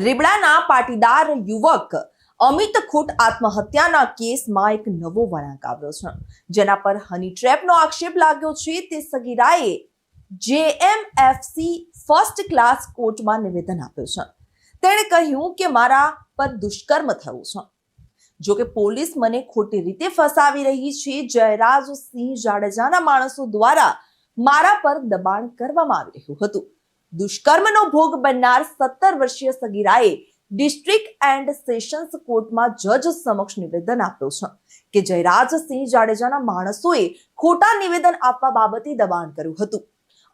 રીબડાના પાટીદાર યુવક અમિત ખૂટ આત્મહત્યાના કેસમાં એક નવો વળાંક આવ્યો છે. જેના પર હની ટ્રેપનો આક્ષેપ લાગ્યો છે. તે સગીરાએ જેએમએફસી ફર્સ્ટ ક્લાસ કોર્ટમાં નિવેદન આપ્યું છે. તેણે કહ્યું કે મારા પર દુષ્કર્મ થયું છે. જો કે પોલીસ મને ખોટી રીતે ફસાવી રહી છે. જયરાજસિંહ જાડેજાના માણસો દ્વારા મારા પર દબાણ કરવામાં આવી રહ્યું હતું. દુષ્કર્મનો ભોગ બનનાર સત્તર વર્ષીય સગીરાએ ડિસ્ટ્રિક્ટ એન્ડ સેશન્સ કોર્ટમાં જજ સમક્ષ નિવેદન આપ્યું છે કે જયરાજસિંહ જાડેજાના માણસોએ ખોટા નિવેદન આપવા બાબતે દબાણ કર્યું હતું.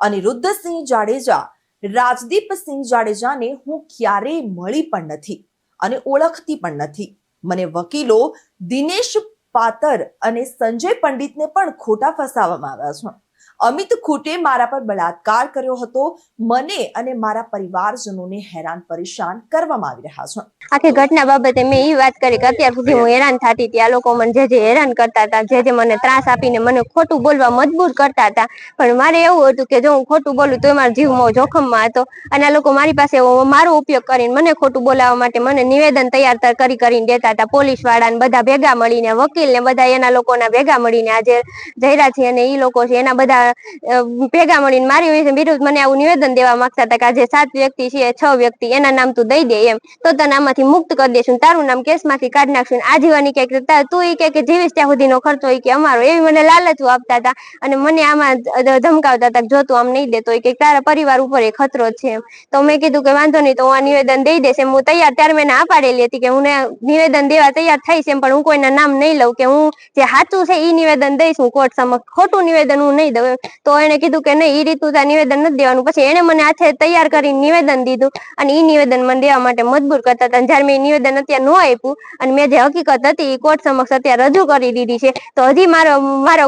અનિરુદ્ધસિંહ જાડેજા, રાજદીપસિંહ જાડેજાને હું ક્યારેય મળી પણ નથી અને ઓળખતી પણ નથી. મને વકીલો દિનેશ પાતર અને સંજય પંડિતને પણ ખોટા ફસાવવામાં આવ્યા છે. અમિત ખૂટે મારા પર બળાત્કાર કર્યો હતો. મને અને મારા પરિવારજનોને હેરાન પરેશાન કરવામાં આવી રહ્યા છે. આખી ઘટના બાબતે મેં એ વાત કરી કે અત્યાર સુધી હું હેરાન થતી હતી. આ લોકો મને જે જે હેરાન કરતા હતા, જે જે મને ત્રાસ આપીને મને ખોટું બોલવા મજબૂર કરતા હતા. પણ મારે એવું હતું કે જો હું ખોટું બોલું તો મારો જીવ જોખમમાં હતો. અને આ લોકો મારી પાસે મારો ઉપયોગ કરીને મને ખોટું બોલાવવા માટે મને નિવેદન તૈયાર કરી કરીને દેતા હતા. પોલીસ વાળાને બધા ભેગા મળીને વકીલ ને બધા એના લોકોના ભેગા મળીને આજે જયરા છે અને એ લોકો છે એના બધા ભેગા મળીને મારી વિરુદ્ધ મને આવું નિવેદન દેવા માંગતા હતા કે આજે સાત વ્યક્તિ છે છ વ્યક્તિ, એના નામ તું દઈ દે એમ. તો તને આમાંથી મુક્ત કરી દેશું તારું નામ કેસમાંથી કાઢી નાખશું આજીવાની ક્યાંક તા- એ કે જીવીશ ત્યાં સુધીનો ખર્ચો એ કે અમારો, એવી મને લાલચો આપતા હતા અને મને આમાં ધમકાવતા હતા જો તું આમ નહીં દેતો કે તારા પરિવાર ઉપર એ ખતરો છે તો મેં કીધું કે વાંધો નહીં, તો હું આ નિવેદન દઈ દઈશ એમ. હું તૈયાર ત્યારે મેં આ પાડેલી હતી કે હું નિવેદન દેવા તૈયાર થઈશ એમ, પણ હું કોઈના નામ નહીં લઉં કે હું જે સાચું છે એ નિવેદન દઈશ, હું કોર્ટ સમક્ષ ખોટું નિવેદન હું નહીં દઉં. તો એને કીધું કે નહીં એ રીતનું તાર નિવેદન નથી દેવાનું. પછી એને મને હાથે તૈયાર કરી નિવેદન દીધું અને ઈ નિવેદન મને દેવા માટે મજબૂર કરતા હતા. જ્યારે મેં નિવેદન અત્યારે ન આપ્યું અને મેં જે હકીકત હતી એ કોર્ટ સમક્ષ અત્યારે રજૂ કરી દીધી છે, તો હજી મારો મારો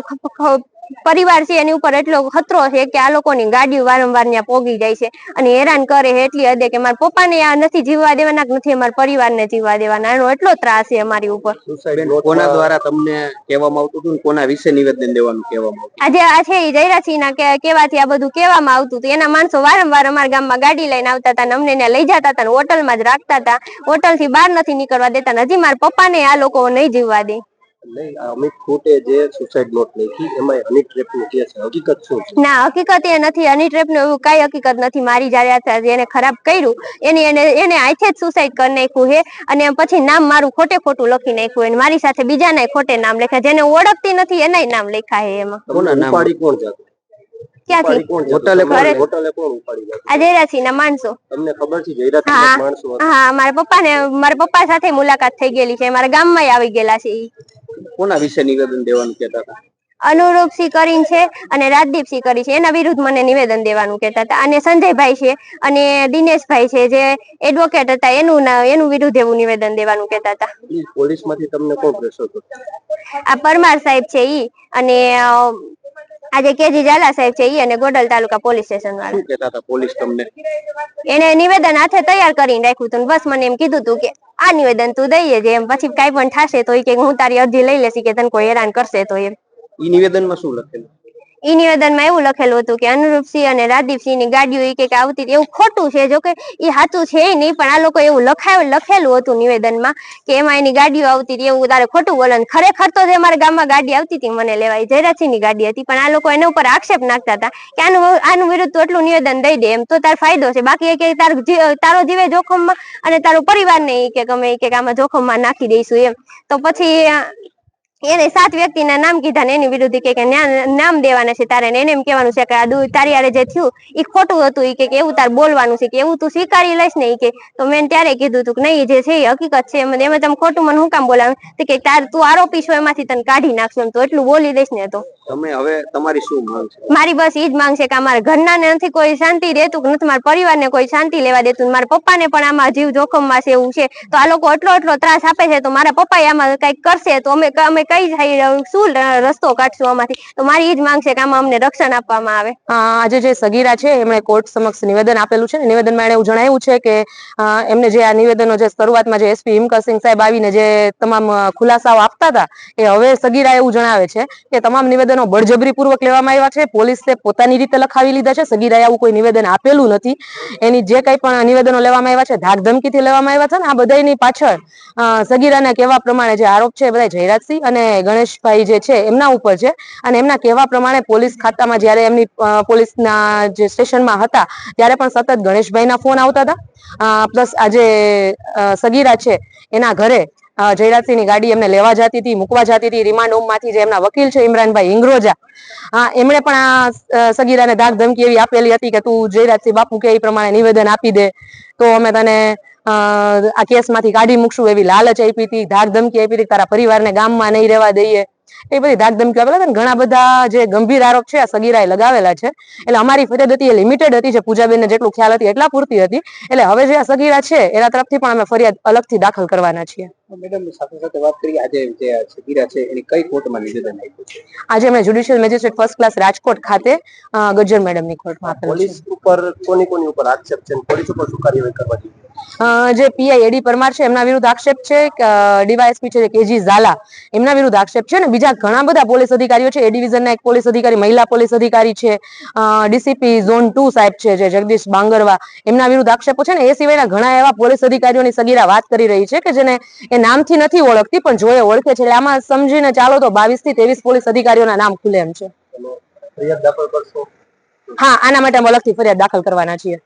પરિવાર છે એની ઉપર એટલો ખતરો છે કે આ લોકોની ગાડીઓ વારંવાર ત્યાં પોગી જાય છે અને હેરાન કરે છે એટલી હદે કે મારા પપ્પાને આ નથી જીવવા દેવાના નથી અમારા પરિવારને જીવવા દેવાના. એનો એટલો ત્રાસ છે અમારી ઉપર. કોના દ્વારા તમને કહેવામાં આવતું હતું કોના વિશે નિવેદન દેવાનું કહેવામાં આવતું? આજે આ છે જયરાસિંહના જયરાસિંહ ના કેવાથી આ બધું કહેવામાં આવતું હતું. એના માણસો વારંવાર અમારા ગામમાં ગાડી લઈને આવતા હતા અમને ત્યાં લઈ જતા હતા હોટલમાં જ રાખતા હતા. હોટલથી બહાર નથી નીકળવા દેતા હજી મારા પપ્પાને આ લોકો નહીં જીવવા દે. નહીં અમિત ખૂટે જે સુસાઇડ નોટ લખી એમાં હની ટ્રેપનું જે છે. હકીકત શું છે? ના હકીકત એ નથી. હની ટ્રેપનું એવું કઈ હકીકત નથી. મારી જયારે એને ખરાબ કર્યું એની એને એને આઈથે જ સુસાઇડ કરી નાખ્યું છે અને પછી નામ મારું ખોટે ખોટું લખી નાખ્યું અને મારી સાથે બીજાના ખોટે નામ લખ્યા જેને ઓળખતી નથી એનાય નામ લખ્યા હે એમાં. કોના નામ? ઉપાડી કોણ જતું? ક્યાંથી? હોટલે કોણ હોટલે કોણ ઉપાડી જતું? આ જયરાસિંહ ના માણસો. તમને ખબર છે જયરાજ હા. માણસો હા મારા પપ્પા ને મારા પપ્પા સાથે મુલાકાત થઈ ગયેલી છે. મારા ગામમાં આવી ગયેલા છે કોના વિશે નિવેદન દેવાનું કહેતા હતા? અનુરૂપસિંહ કરીને છે અને રાજદીપસિંહ કરી છે. એના વિરુદ્ધ મને નિવેદન દેવાનું કહેતા હતા. અને સંજયભાઈ છે અને દિનેશભાઈ છે જે એડવોકેટ હતા. એનું એનું વિરુદ્ધ એવું નિવેદન દેવાનું કહેતા હતા. પોલીસમાંથી તમને કોણ પ્રેશર આ પરમાર સાહેબ છે ઈ. અને આજે કેજી ઝાલા સાહેબ છે ઈ અને ગોડલ તાલુકા પોલીસ સ્ટેશન વાળા. શું કહેતા હતા પોલીસ તમને? એને નિવેદન હાથે તૈયાર કરીને રાખ્યું હતું બસ મને એમ કીધું તું કે આ નિવેદન તું દઈએ જે એમ પછી કાંઈ પણ થશે તો ઈ કે હું તારી અરજી લઈ લેશી કે તને કોઈ હેરાન કરશે તો એમ. ઈ નિવેદનમાં શું લખેલું? ઈ નિવેદનમાં એવું લખેલું હતું કે અનુરૂપસિંહ અને રાદીપસિંહની ગાડીઓ કે આવતી એવું ખોટું છે, જોકે એ સાચું છે નહીં, પણ આ લોકો એવું લખાયું, લખેલું હતું નિવેદનમાં કે એમાં એની ગાડીઓ આવતી એવું તારે ખોટું બોલે ખરેખર તો જે અમારા ગામમાં ગાડી આવતી હતી મને લેવાય જયરાજસિંહની ગાડી હતી, પણ આ લોકો એના ઉપર આક્ષેપ નાખતા હતા કે આનું આનું વિરુદ્ધ તું એટલું નિવેદન દઈ દે, એમ તો તાર ફાયદો છે. બાકી એ કે તાર તારો જીવે જોખમમાં અને તારો પરિવારને એ કે ગમે કે આમાં જોખમમાં નાખી દઈશું, એમ. તો પછી એને સાત વ્યક્તિના નામ કીધા ને એની વિરુદ્ધ કે નામ દેવાના છે તારે એને એમ કહેવાનું છે કે આ તારી આરે જે થયું એ ખોટું હતું કે એવું તાર બોલવાનું છે, કે એવું તું સ્વીકારી લઈશ ને કે, તો મેં ત્યારે કીધું હતું કે નહીં જે છે એ હકીકત છે, એમાં તમે ખોટું મને હું કામ બોલાવે તો કે તાર તું આરોપી છો એમાંથી તને કાઢી નાખશું એમ તો એટલું બોલી દઈશ ને તો. તમે હવે તમારી શું માંગ છે? મારી બસ ઈ જ માંગ છે કે અમારા ઘરના ને નથી કોઈ શાંતિ રહેતું કે નથી મારા પરિવાર ને કોઈ શાંતિ લેવા દેતું મારા પપ્પાને પણ આમાં જીવ જોખમમાં છે એવું છે. તો આ લોકો એટલો એટલો ત્રાસ આપે છે તો મારા પપ્પા આમાં કંઈક કરશે તો અમે અમે કઈ જાય શું રસ્તો કાઢશું આમાંથી? તો મારી ઈ જ માંગ છે કે આમાં અમને રક્ષણ આપવામાં આવે. અ, આજે જે સગીરા છે એમણે કોર્ટ સમક્ષ નિવેદન આપેલું છે ને નિવેદનમાં એણે એવું જણાવ્યું છે કે એમને જે આ નિવેદનો જે શરૂઆતમાં જે એસપી હિમકરસિંહ સાહેબ આવીને જે તમામ ખુલાસાઓ આપતા હતા એ હવે સગીરા એવું જણાવે છે કે તમામ નિવેદનો નિવેદનો બળજબરીપૂર્વક લેવામાં આવ્યા છે. પોલીસે પોતાની રીતે લખાવી લીધા છે. સગીરાએ આવું કોઈ નિવેદન આપેલું નથી. એની જે કંઈ પણ નિવેદનો લેવામાં આવ્યા છે, ધાકધમકીથી લેવામાં આવ્યા છે ને, આ બધાની પાછળ સગીરાના કહેવા પ્રમાણે જે આરોપ છે એ બધા જયરાજસિંહ અને ગણેશભાઈ જે છે એમના ઉપર છે. અને એમના કહેવા પ્રમાણે પોલીસ ખાતામાં જ્યારે એમની પોલીસના જે સ્ટેશનમાં હતા, ત્યારે પણ સતત ગણેશભાઈના ફોન આવતા હતા. પ્લસ આજે સગીરા છે એના ઘરે જયરાજસિંહની ગાડી એમને લેવા જતી હતી, મૂકવા જતી હતી. રિમાન્ડ હોમમાંથી જે એમના વકીલ છે, ઇમરાનભાઈ ઇંગ્રોજા. હા એમણે પણ આ સગીરાને ધાક ધમકી એવી આપેલી હતી કે તું જયરાજસિંહ બાપુ કે એ પ્રમાણે નિવેદન આપી દે. તો અમે તને આ કેસમાંથી કાઢી મૂકશું એવી લાલચ આપી હતી, ધાક ધમકી આપી હતી તારા પરિવારને ગામમાં નહીં રહેવા દઈએ. એ બધી ધાક ધમકી આપેલા હતા ઘણા બધા જે ગંભીર આરોપ છે આ સગીરાએ લગાવેલા છે. એટલે અમારી ફરિયાદ હતી એ લિમિટેડ હતી જે પૂજાબેનને જેટલું ખ્યાલ હતી એટલા પૂરતી હતી. એટલે હવે જે આ સગીરા છે એના તરફથી પણ અમે ફરિયાદ અલગથી દાખલ કરવાના છીએ. મેડમ સાથે સાથે વાત કરી આજે જે સગીરા છે એની કઈ કોર્ટમાં નિવેદન આપ્યું છે? આજે એમણે judicial magistrate first class Rajkot ખાતે ગજ્જર મેડમની કોર્ટમાં આપેલું પોલીસ ઉપર કોની કોની ઉપર આક્ષેપ છે પોલીસ ઉપર શું કાર્યવાહી કરવા જોઈએ? અ, જે પીઆઈ એડી પરમાર છે એમના વિરુદ્ધ આક્ષેપ છે ડીવાયએસપી છે કેજી ઝાલા એમના વિરુદ્ધ આક્ષેપ છે અને બીજા ઘણા બધા પોલીસ અધિકારીઓ છે. એ ડિવિઝનના એક પોલીસ અધિકારી મહિલા પોલીસ અધિકારી છે ડીસીપી ઝોન ટુ સાહેબ છે જે જગદીશ બાંગરવા એમના વિરુદ્ધ આક્ષેપો છે ને એ સિવાયના ઘણા એવા પોલીસ અધિકારીઓની સગીરા વાત કરી રહી છે કે જેને એ નામથી નથી ઓળખતી પણ જો ઓળખે છે. એટલે આમાં સમજીને ચાલો તો બાવીસથી ત્રેવીસ પોલીસ અધિકારીઓના નામ ખુલે એમ છે. હા આના માટે અમે અલગથી ફરિયાદ દાખલ કરવાના છીએ.